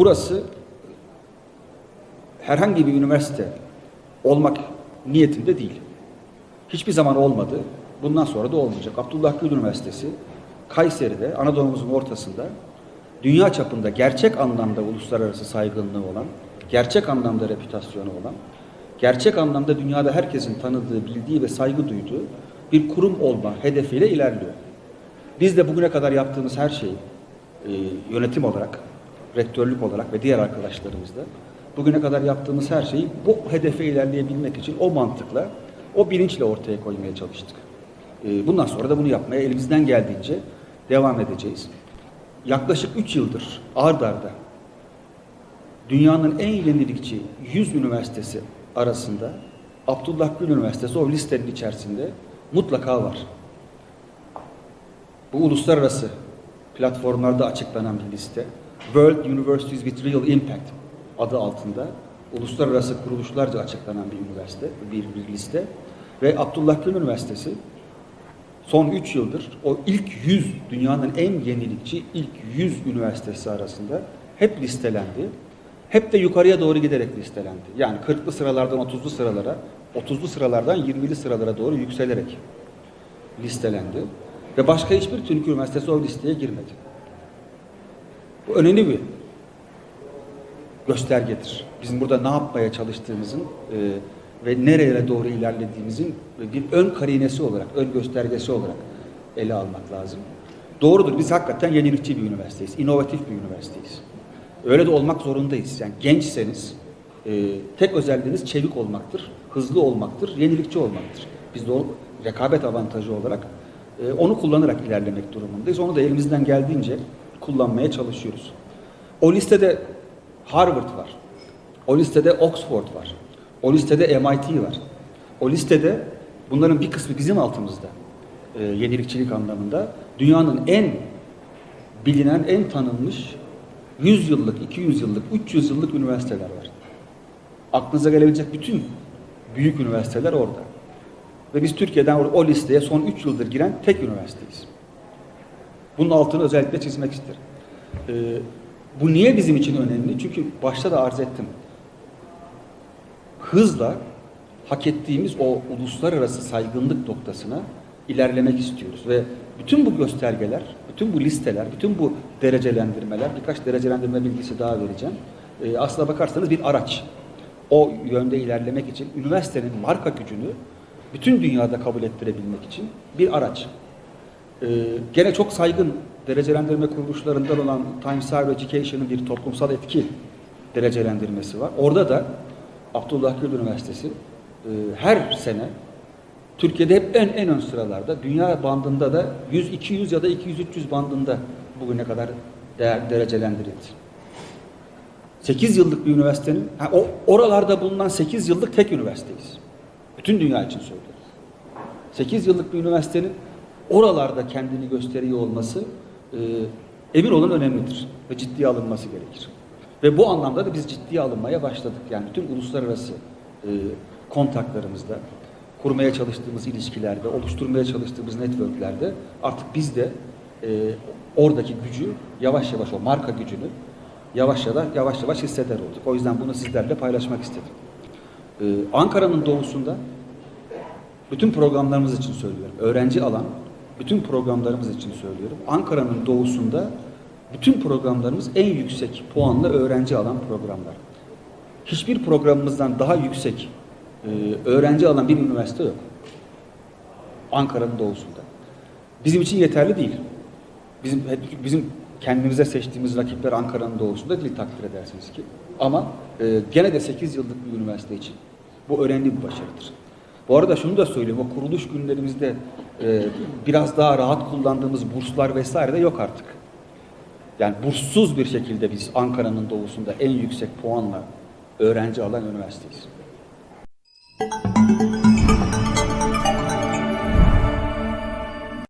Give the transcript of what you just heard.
burası herhangi bir üniversite olmak niyetinde değil. Hiçbir zaman olmadı. Bundan sonra da olmayacak. Abdullah Gül Üniversitesi Kayseri'de, Anadolu'muzun ortasında dünya çapında gerçek anlamda uluslararası saygınlığı olan, gerçek anlamda reputasyonu olan, gerçek anlamda dünyada herkesin tanıdığı, bildiği ve saygı duyduğu bir kurum olma hedefiyle ilerliyor. Biz de bugüne kadar yaptığımız her şeyi e, yönetim olarak, rektörlük olarak ve diğer arkadaşlarımız da bugüne kadar yaptığımız her şeyi bu hedefe ilerleyebilmek için o mantıkla, o bilinçle ortaya koymaya çalıştık. E, bundan sonra da bunu yapmaya elimizden geldiğince devam edeceğiz. Yaklaşık 3 yıldır ard arda dünyanın en yenilikçi 100 üniversitesi arasında Abdullah Gül Üniversitesi o listenin içerisinde mutlaka var. Bu uluslararası platformlarda açıklanan bir liste. World Universities with Real Impact adı altında uluslararası kuruluşlarca açıklanan bir üniversite, bir, bir liste. Ve Abdullah Gül Üniversitesi son 3 yıldır o ilk 100 dünyanın en yenilikçi ilk 100 üniversitesi arasında hep listelendi. Hep de yukarıya doğru giderek listelendi. Yani 40'lı sıralardan 30'lu sıralara, 30'lu sıralardan 20'li sıralara doğru yükselerek listelendi. Ve başka hiçbir Türk üniversitesi o listeye girmedi. Bu önemli bir göstergedir. Bizim burada ne yapmaya çalıştığımızın e, ve nereye doğru ilerlediğimizin bir ön karinesi olarak, ön göstergesi olarak ele almak lazım. Doğrudur, biz hakikaten yenilikçi bir üniversiteyiz, inovatif bir üniversiteyiz. Öyle de olmak zorundayız. Yani gençseniz e, tek özelliğiniz çevik olmaktır, hızlı olmaktır, yenilikçi olmaktır. Biz de o rekabet avantajı olarak e, onu kullanarak ilerlemek durumundayız. Onu da elimizden geldiğince kullanmaya çalışıyoruz. O listede Harvard var. O listede Oxford var. O listede MIT var. O listede bunların bir kısmı bizim altımızda. E, yenilikçilik anlamında. Dünyanın en bilinen, en tanınmış 100 yıllık, 200 yıllık, 300 yıllık üniversiteler var. Aklınıza gelebilecek bütün büyük üniversiteler orada. Ve biz Türkiye'den o listeye son 3 yıldır giren tek üniversiteyiz. Bunun altını özellikle çizmek isterim. Ee, bu niye bizim için önemli? Çünkü başta da arz ettim. Hızla hak ettiğimiz o uluslararası saygınlık noktasına ilerlemek istiyoruz. Ve bütün bu göstergeler, bütün bu listeler, bütün bu derecelendirmeler, birkaç derecelendirme bilgisi daha vereceğim. Ee, aslına bakarsanız bir araç. O yönde ilerlemek için üniversitenin marka gücünü bütün dünyada kabul ettirebilmek için bir araç. Ee, gene çok saygın derecelendirme kuruluşlarından olan Times Higher Education'ın bir toplumsal etki derecelendirmesi var. Orada da Abdullah Gül Üniversitesi e, her sene Türkiye'de hep en en ön sıralarda, dünya bandında da 100, 200 ya da 200-300 bandında bugüne kadar değer, derecelendirildi. 8 yıllık bir üniversitenin, ha, o oralarda bulunan 8 yıllık tek üniversiteyiz. Bütün dünya için söylüyorum. 8 yıllık bir üniversitenin oralarda kendini gösteriyor olması e, emin olun önemlidir ve ciddiye alınması gerekir. Ve bu anlamda da biz ciddiye alınmaya başladık. Yani bütün uluslararası e, kontaklarımızda, kurmaya çalıştığımız ilişkilerde, oluşturmaya çalıştığımız networklerde artık biz de e, oradaki gücü yavaş yavaş o marka gücünü yavaş yavaş yavaş yavaş hisseder olduk. O yüzden bunu sizlerle paylaşmak istedim. Ee, Ankara'nın doğusunda bütün programlarımız için söylüyorum. Öğrenci alan bütün programlarımız için söylüyorum. Ankara'nın doğusunda bütün programlarımız en yüksek puanla öğrenci alan programlar. Hiçbir programımızdan daha yüksek e, öğrenci alan bir üniversite yok. Ankara'nın doğusunda. Bizim için yeterli değil. Bizim bizim kendimize seçtiğimiz rakipler Ankara'nın doğusunda değil takdir edersiniz ki. Ama e, gene de 8 yıllık bir üniversite için bu önemli bir başarıdır. Bu arada şunu da söyleyeyim, o kuruluş günlerimizde e, biraz daha rahat kullandığımız burslar vesaire de yok artık. Yani burssuz bir şekilde biz Ankara'nın doğusunda en yüksek puanla öğrenci alan üniversiteyiz.